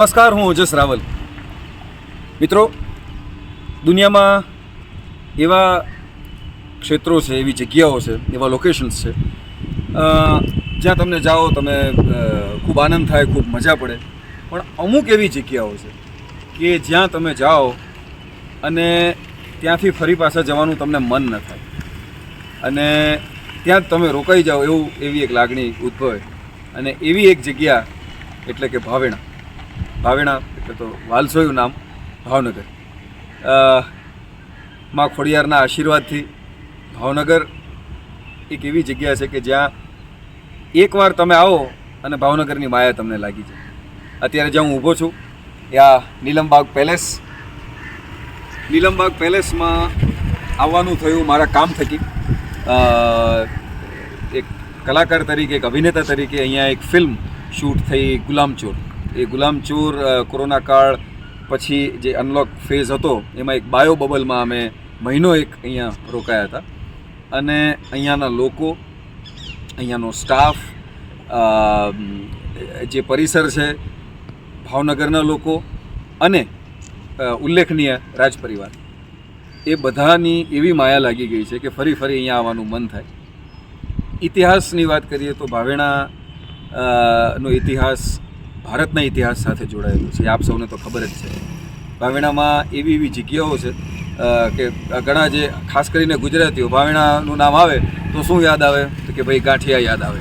નમસ્કાર, હું ઓજસ રાવલ. મિત્રો, દુનિયામાં એવા ક્ષેત્રો છે, એવી જગ્યાઓ છે, એવા લોકેશન્સ છે જ્યાં તમને જાઓ, તમે ખૂબ આનંદ થાય, ખૂબ મજા પડે. પણ અમુક એવી જગ્યાઓ છે કે જ્યાં તમે જાઓ અને ત્યાંથી ફરી પાછા જવાનું તમને મન ન થાય. અને ત્યાં જ તમે રોકાઈ જાઓ એવું એવી એક લાગણી ઉદ્ભવે. અને એવી એક જગ્યા, એટલે કે ભાવેણા. ભાવેણા એટલે તો વાલસોયું નામ, ભાવનગર. માં ખોડિયારના આશીર્વાદથી ભાવનગર એક એવી જગ્યા છે કે જ્યાં એકવાર તમે આવો અને ભાવનગરની માયા તમને લાગી જાય. અત્યારે જ્યાં હું ઊભો છું ત્યાં નીલમબાગ પેલેસ. નીલમબાગ પેલેસમાં આવવાનું થયું મારા કામ થકી. એક કલાકાર તરીકે, એક અભિનેતા તરીકે અહીંયા એક ફિલ્મ શૂટ થઈ ગુલામચોર. એ ગુલામચોર કોરોના કાળ પછી જે અનલોક ફેઝ હતો, એમાં એક બાયો બબલમાં અમે મહિનો એક અહીંયા રોકાયા હતા. અને અહીંયાના લોકો, અહીંયાનો સ્ટાફ જે પરિસર છે, ભાવનગરના લોકો અને ઉલ્લેખનીય રાજ પરિવાર એ બધાની એવી માયા લાગી ગઈ છે કે ફરી ફરી અહીંયા આવવાનું મન થાય. ઇતિહાસની વાત કરીએ તો ભાવેણા નો ઇતિહાસ ભારતના ઇતિહાસ સાથે જોડાયેલો છે. આપ સૌને તો ખબર જ છે. ભાવેણામાં એવી એવી જગ્યાઓ છે કે ઘણા જે ખાસ કરીને ગુજરાતીઓ, ભાવેણાનું નામ આવે તો શું યાદ આવે? તો કે ભાઈ ગાંઠિયા યાદ આવે.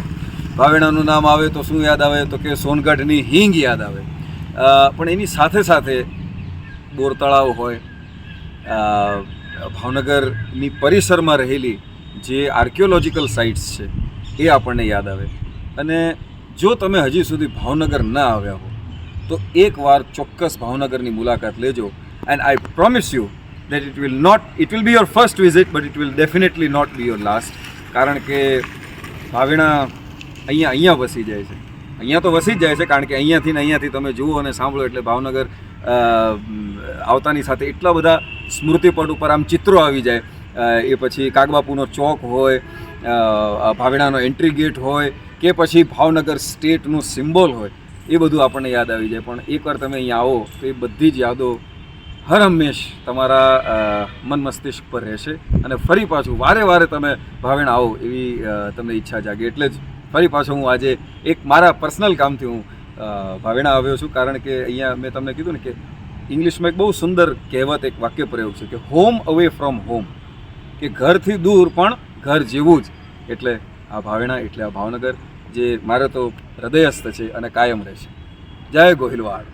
ભાવેણાનું નામ આવે તો શું યાદ આવે? તો કે સોનગઢની હિંગ યાદ આવે. પણ એની સાથે સાથે બોર તળાવ હોય ભાવનગરની પરિસરમાં રહેલી જે આર્કિયોલોજિકલ સાઇટ્સ છે, એ આપણને યાદ આવે. અને જો તમે હજી સુધી ભાવનગર ન આવ્યા હો, તો એકવાર ચોક્કસ ભાવનગરની મુલાકાત લેજો. And I promise you that it will not it will be your first visit but it will definitely not be your last કારણ કે ભાવેણા અહીંયા અહીંયા વસી જાય છે. અહીંયા તો વસી જ જાય છે, કારણ કે અહીંયાથી ને અહીંયાથી તમે જુઓ અને સાંભળો એટલે ભાવનગર આવતાની સાથે એટલા બધા સ્મૃતિપટ ઉપર આમ ચિત્રો આવી જાય. એ પછી કાગબાપુનો ચોક હોય ભાવેણાનો એન્ટ્રી ગેટ હોય કે પછી ભાવનગર સ્ટેટનું સિમ્બોલ હોય, એ બધું આપણને યાદ આવી જાય. પણ એકવાર તમે અહીંયા આવો, તો એ બધી જ યાદો હર હંમેશ તમારા મન મસ્તિષ્ક પર રહેશે અને ફરી પાછું વારે વારે તમે ભાવેણ આવો એવી તમને ઈચ્છા જાગે. એટલે જ ફરી પાછો હું આજે એક મારા પર્સનલ કામથી હું ભાવેણા આવ્યો છું. કારણ કે અહીંયા મેં તમને કીધું ને કે ઇંગ્લિશમાં એક બહુ સુંદર કહેવત, એક વાક્ય પ્રયોગ છે કે હોમ અવે ફ્રોમ હોમ કે ઘરથી દૂર પણ ઘર જેવું જ. એટલે આ ભાવેણા એટલે આ ભાવનગર, જે મારે તો હૃદયસ્થ છે અને કાયમ રહેશે. જય ગોહિલવાડ.